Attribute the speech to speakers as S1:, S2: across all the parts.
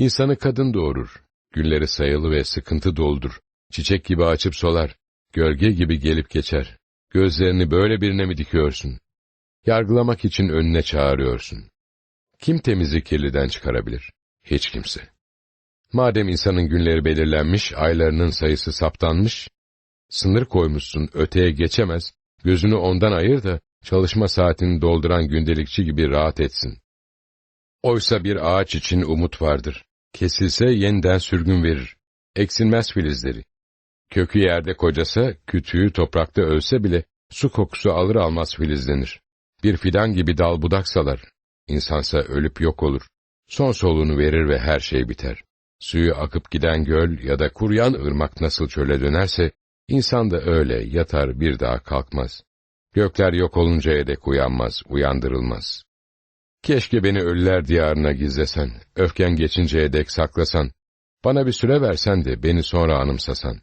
S1: İnsanı kadın doğurur. Günleri sayılı ve sıkıntı doldur. Çiçek gibi açıp solar. Gölge gibi gelip geçer. Gözlerini böyle birine mi dikiyorsun? Yargılamak için önüne çağırıyorsun. Kim temizi kirliden çıkarabilir? Hiç kimse. Madem insanın günleri belirlenmiş, aylarının sayısı saptanmış, sınır koymuşsun, öteye geçemez, gözünü ondan ayır da, çalışma saatini dolduran gündelikçi gibi rahat etsin. Oysa bir ağaç için umut vardır. Kesilse yeniden sürgün verir. Eksilmez filizleri. Kökü yerde kocasa, kütüğü toprakta ölse bile, su kokusu alır almaz filizlenir. Bir fidan gibi dal budak salar. İnsansa ölüp yok olur. Son soluğunu verir ve her şey biter. Suyu akıp giden göl ya da kuruyan ırmak nasıl çöle dönerse, insan da öyle yatar bir daha kalkmaz. Gökler yok oluncaya dek uyanmaz, uyandırılmaz. Keşke beni ölüler diyarına gizlesen, öfken geçinceye dek saklasan, bana bir süre versen de beni sonra anımsasan.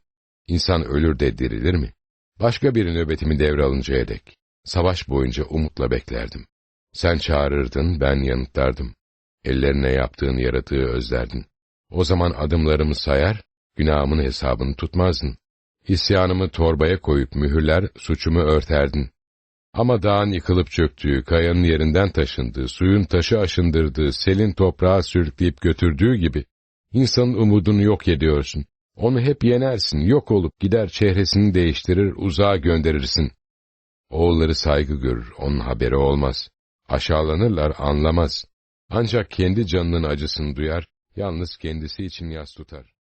S1: İnsan ölür de dirilir mi? Başka bir nöbetimi devralıncaya dek, savaş boyunca umutla beklerdim. Sen çağırırdın, ben yanıtlardım. Ellerine yaptığın yaratığı özlerdin. O zaman adımlarımı sayar, günahımın hesabını tutmazdın. İsyanımı torbaya koyup mühürler, suçumu örterdin. Ama dağın yıkılıp çöktüğü, kayanın yerinden taşındığı, suyun taşı aşındırdığı, selin toprağa sürükleyip götürdüğü gibi, insanın umudunu yok ediyorsun. Onu hep yenersin, yok olup gider çehresini değiştirir, uzağa gönderirsin. Oğulları saygı görür, onun haberi olmaz. Aşağılanırlar, anlamaz. Ancak kendi canının acısını duyar, yalnız kendisi için yas tutar.